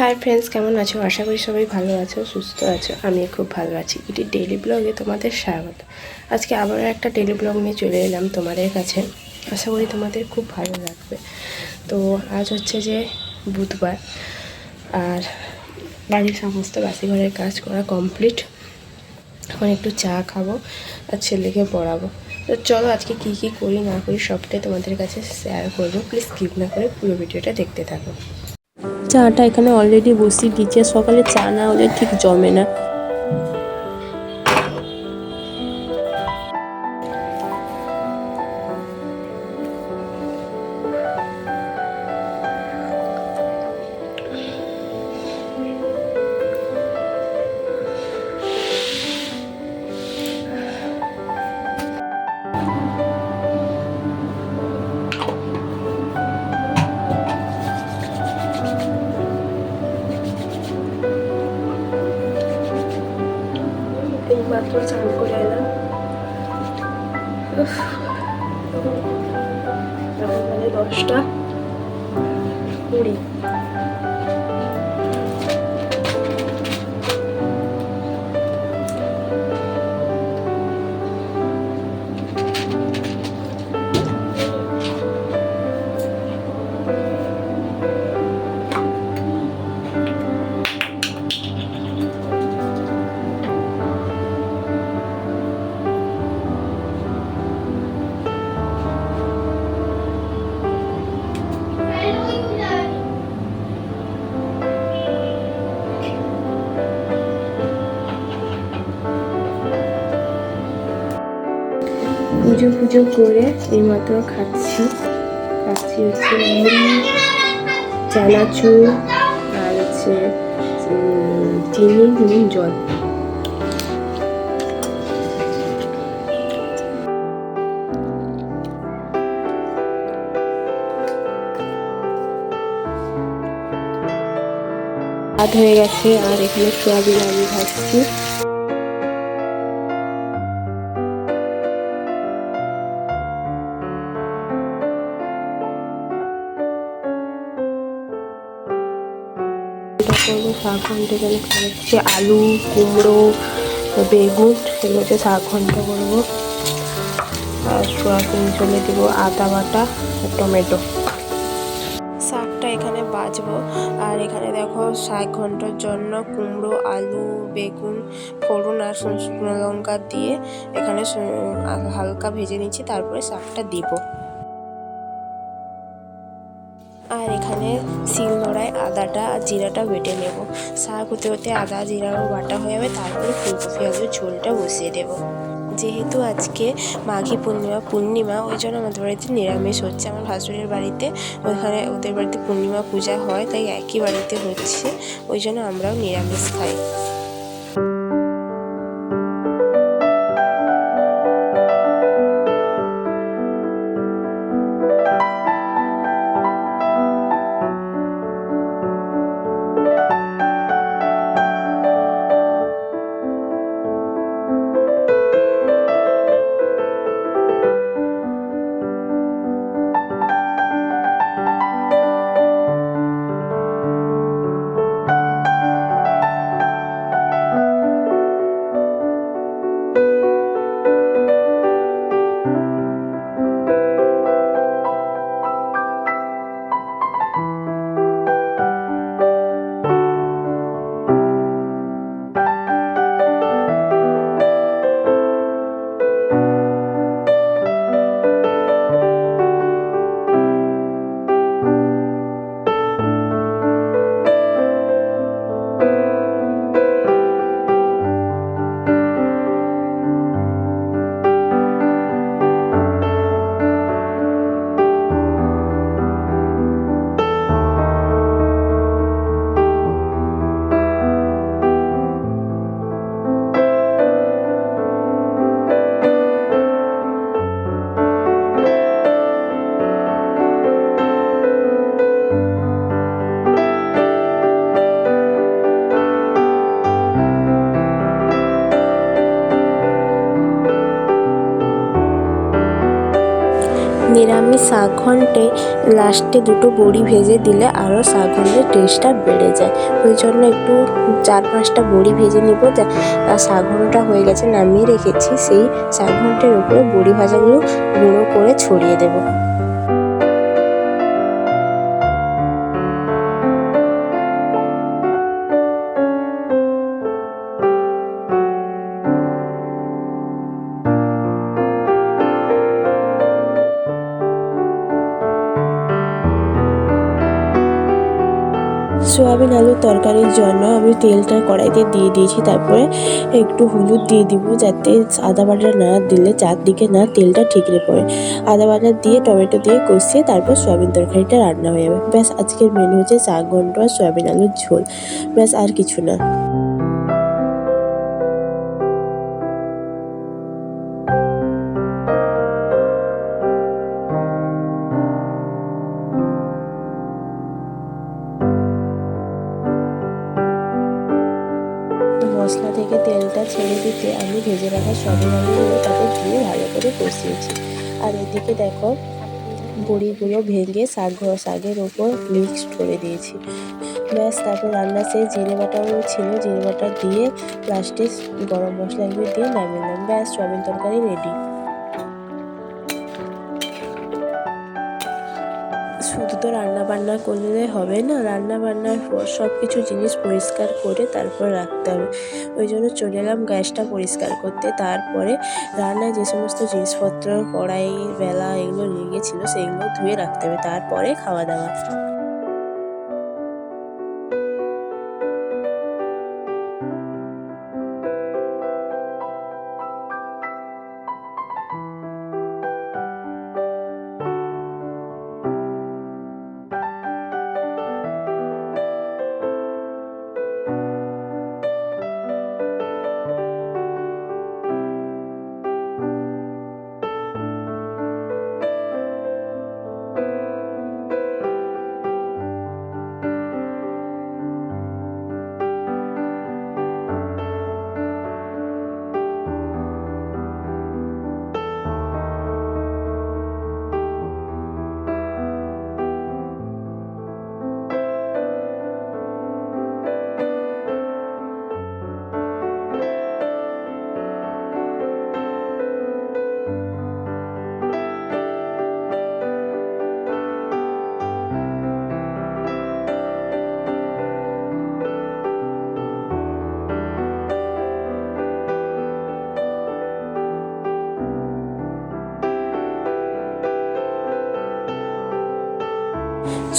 Hi friends কেমন আছো? আশা করি সবাই ভালো আছো, সুস্থ আছো। আমি খুব ভালো আছি। এটি ডেলি ব্লগে তোমাদের স্বাগত। আজকে আবার একটা ডেলি ব্লগ নিয়ে চলে এলাম তোমাদের কাছে। আশা করি তোমাদের খুব ভালো লাগবে। তো আজ হচ্ছে যে বুধবার, আর বাড়ির সমস্ত বাসিঘরের কাজ করা কমপ্লিট এখন একটু চা খাব আর ছেলেকে পড়াবো। তো চলো আজকে কি কি করি না করি সবটাই তোমাদের কাছে শেয়ার করব। প্লিজ স্কিপ না করে পুরো ভিডিওটা দেখতে থাকো। চাটা এখানে অলরেডি বসিয়ে দিয়েছে। সকালে চা না হলে ঠিক জমে না। মাত্র চান করে এলাম এখন মানে দশটা কুড়ি। পুজো পুজো করে এইমাত্র খাচ্ছি। খাচ্ছি হচ্ছে মুড়ি চানাচুর আর হচ্ছে চিনি, নুন, জল। ভাত হয়ে গেছে, আর এখানে সোয়াবিন আলু ভাজছি। করব শাক ঘন্ট এখানে খাচ্ছি আলু, কুমড়ো, বেগুন এগুলো হচ্ছে শাক ঘন্ট করব। আর সোয়াবিন চলে দেবো আদা বাটা টমেটো। শাকটা এখানে বাজবো। আর এখানে দেখো শাক ঘণ্টার জন্য কুমড়ো, আলু, বেগুন, ফোড়ন আর শুকনো লঙ্কা দিয়ে এখানে হালকা ভেজে নিচ্ছি, তারপরে শাকটা দিব। আর এখানে শিলনোড়ায় আদাটা আর জিরাটা বেটে নেব। শাক হতে হতে আদা জিরাও বাটা হয়ে যাবে, তারপরে ফুলকপি, আলুর ঝোলটা বসিয়ে দেব। যেহেতু আজকে মাঘী পূর্ণিমা পূর্ণিমা, ওই জন্য আমাদের বাড়িতে নিরামিষ হচ্ছে। আমার ভাসুরের বাড়িতে ওইখানে ওদের বাড়িতে পূর্ণিমা পূজা হয়, তাই একই বাড়িতে হচ্ছে। ওই জন্য আমরাও নিরামিষ খাই। শাক ঘন্টে লাস্টে দুটো বড়ি ভেজে দিলে আরও শাক ঘন্টের টেস্টটা বেড়ে যায়। ওই জন্য একটু চার পাঁচটা বড়ি ভেজে নিব যা- সাত শাক ঘন্টটা হয়ে গেছে নামিয়ে রেখেছি, সেই শাক ঘণ্টার উপরে বড়ি ভাজাগুলো গুঁড়ো করে ছড়িয়ে দেবো। সোয়াবিন আলুর তরকারির জন্য আমি তেলটা কড়াইতে দিয়ে দিয়েছি, তারপরে একটু হলুদ দিয়ে দিব যাতে আদা বাটা না দিলে চারদিকে না তেলটা ঠিকরে পড়ে। আদা বাটা দিয়ে, টমেটো দিয়ে কষিয়ে তারপর সোয়াবিন তরকারিটা রান্না হয়ে যাবে। ব্যাস, আজকের মেনু হচ্ছে চা ঘণ্টা আর সোয়াবিন আলুর ঝোল। ব্যাস, আর কিছু না। তেলটা ছেড়ে দিতে আমি ভেজে রাখা সব তাতে দিয়ে ভালো করে কষিয়েছি। আর এদিকে দেখো, বড়িগুলো ভেঙে শাক শাকের ওপর মিক্সড করে দিয়েছি। ব্যাস, তারপর রান্না সেই জিরে বাটাও ছিল, জিরে বাটা দিয়ে লাস্টে গরম মশলাগুলো দিয়ে নামিয়ে নিলাম। ব্যাস চমিন তরকারি রেডি তো রান্না বান্না করলে হবে না রান্না বান্নার পর সব কিছু জিনিস পরিষ্কার করে তারপর রাখতে হবে। ওই জন্য চলে এলাম গ্যাসটা পরিষ্কার করতে। তারপরে রান্নায় যে সমস্ত জিনিসপত্র, কড়াই, বেলা এগুলো লেগেছিলো সেগুলো ধুয়ে রাখতে হবে। তারপরে খাওয়া দাওয়া।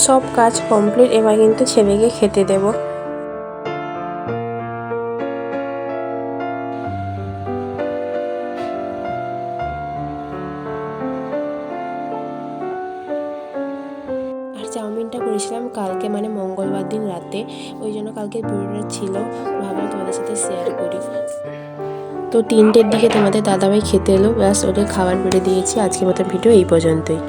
সব কাজ কমপ্লিট এবার কিন্তু ছেলেকে খেতে দেবো। চাউমিনটা করেছিলাম কালকে মানে মঙ্গলবার দিন রাতে। ওই জন্য কালকে ভিডিওটা ছিল, ভাবলাম তোমাদের সাথে শেয়ার করি। তো তিনটের দিকে তোমাদের দাদাভাই খেতে এলো, ব্যাস ওদের খাবার বেড়ে দিয়েছি। আজকের মতো ভিডিও এই পর্যন্তই।